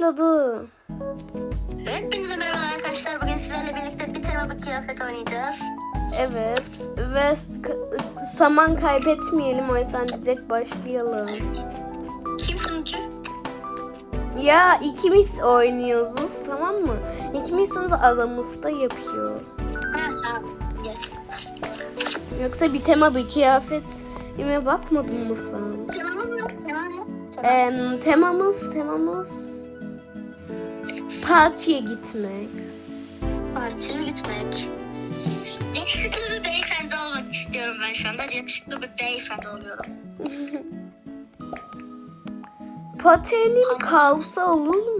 başladı. Hepinize merhaba arkadaşlar. Bugün sizlerle birlikte bir tema bir kıyafet oynayacağız. Evet ve s- k- zaman kaybetmeyelim o yüzden direkt başlayalım. Kim sunucu? Ya ikimiz oynuyoruz tamam mı? İkimiz sonra adamızda yapıyoruz. Ha tamam. Gel. Yoksa bir tema bir kıyafetime bakmadın mı sen? Temamız ne? Tema ne? Tema. Em, temamız temamız partiye gitmek. Partiye gitmek. Yakışıklı bir beyefendi olmak istiyorum ben şu anda. Yakışıklı bir beyefendi oluyorum. Patenin kalsa olur mu?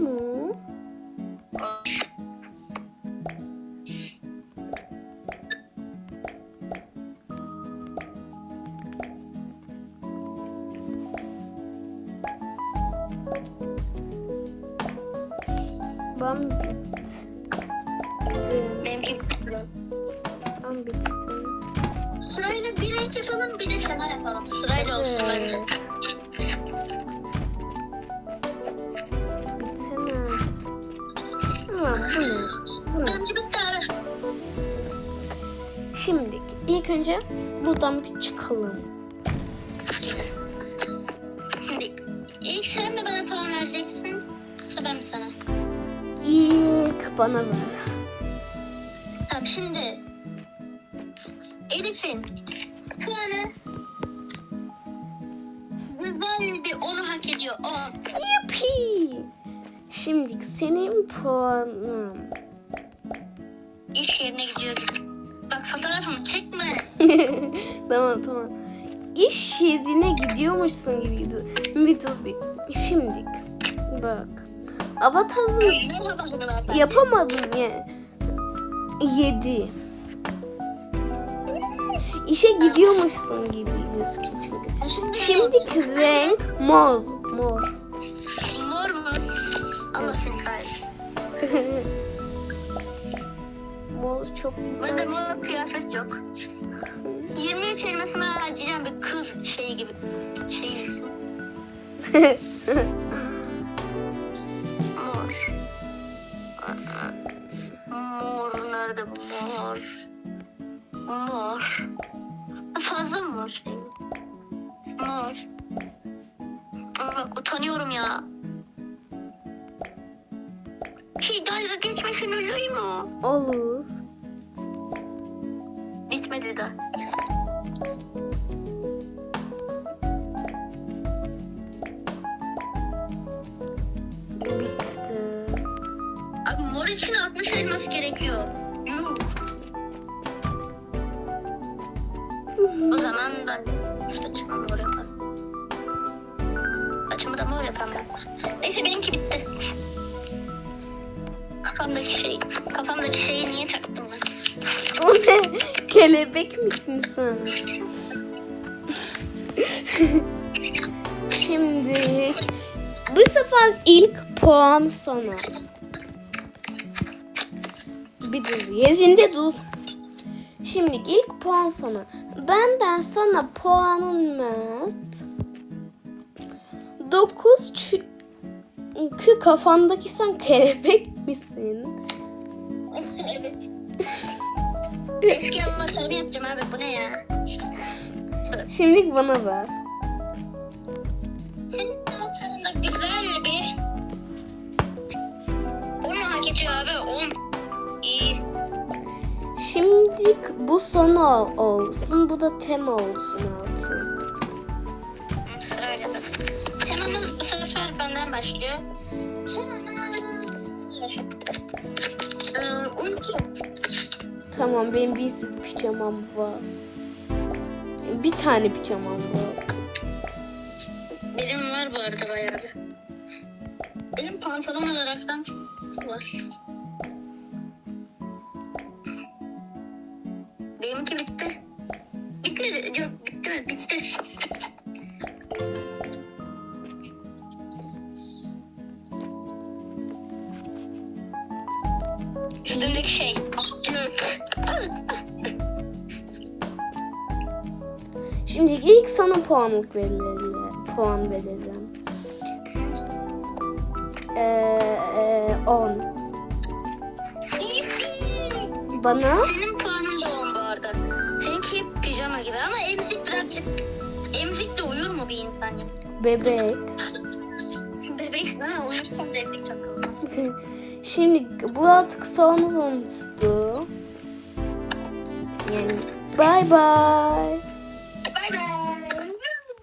Ben bittim. Benimki Ben bittim. Sırayla bir renk yapalım bir de sana yapalım. Sırayla olsun bence. Evet. Bitsene. Ama bu ne? Bu ne? Bitti. Şimdi ilk önce buradan bir çıkalım. Şimdi ilk sen mi bana puan vereceksin? Yoksa ben mi sana? Bana ver. Tamam şimdi Elif'in puanı güzel bir onu hak ediyor. O. Yuppie. Şimdi senin puanın. İş yerine gidiyor. Bak fotoğrafımı çekme. tamam tamam. İş yerine gidiyormuşsun gibiydi. Bir dur bir. Şimdi bak. Merhaba hanımefendi. Yapamadım ya. Yedi. İşe gidiyormuşsun gibi gözüküyor çünkü. Şimdi, Şimdi renk mor. Mor. Mor mu? Allah seni kahretsin. Mor çok güzel. Bende mor kıyafet yok. 23 elmasını harcayacağım bir kız şeyi gibi. Şey için. Bu mor? Mor. Fazla mı mor? Mor. Bak utanıyorum ya. Şey dalga geçmesin olur mu? Olur. Bitmedi daha. Bitti. Abi mor için 60 elmas gerekiyor. Zaman ben saçımı mor yaparım. Saçımı da mor yaparım. Neyse benimki bitti. Kafamdaki şey, kafamdaki şeyi niye taktım ben? O ne? Kelebek misin sen? Şimdi bu sefer ilk puan sana. Bir dur. Yerinde dur. Şimdi ilk puan sana. Benden sana puanın Mert. 9 çünkü kafandaki sen kelebek misin? evet. Eski anlaşlarımı yapacağım abi bu ne ya? Şimdilik bana ver. Senin anlaşlarında güzel bir... Onu hak ediyor abi. 10 Şimdi bu sana olsun, bu da tema olsun artık. Sırayla da. Temamız bu sefer benden başlıyor. Temamız... Ee, uyku. Tamam, benim bir sürü pijamam var. Bir tane pijamam var. Benim var bu arada bayağı. Benim pantolon olaraktan var. Benimki bitti. Bitmedi. Yok bitti mi? Bitti. Üstümdeki şey. Şimdi ilk sana puanlık verelim. Puan verelim. Ee, 10. Bana Senin insan? bebek. Bebek sana uyursun emzik takılmaz. Şimdi bu artık son sondu. Yani bye bye.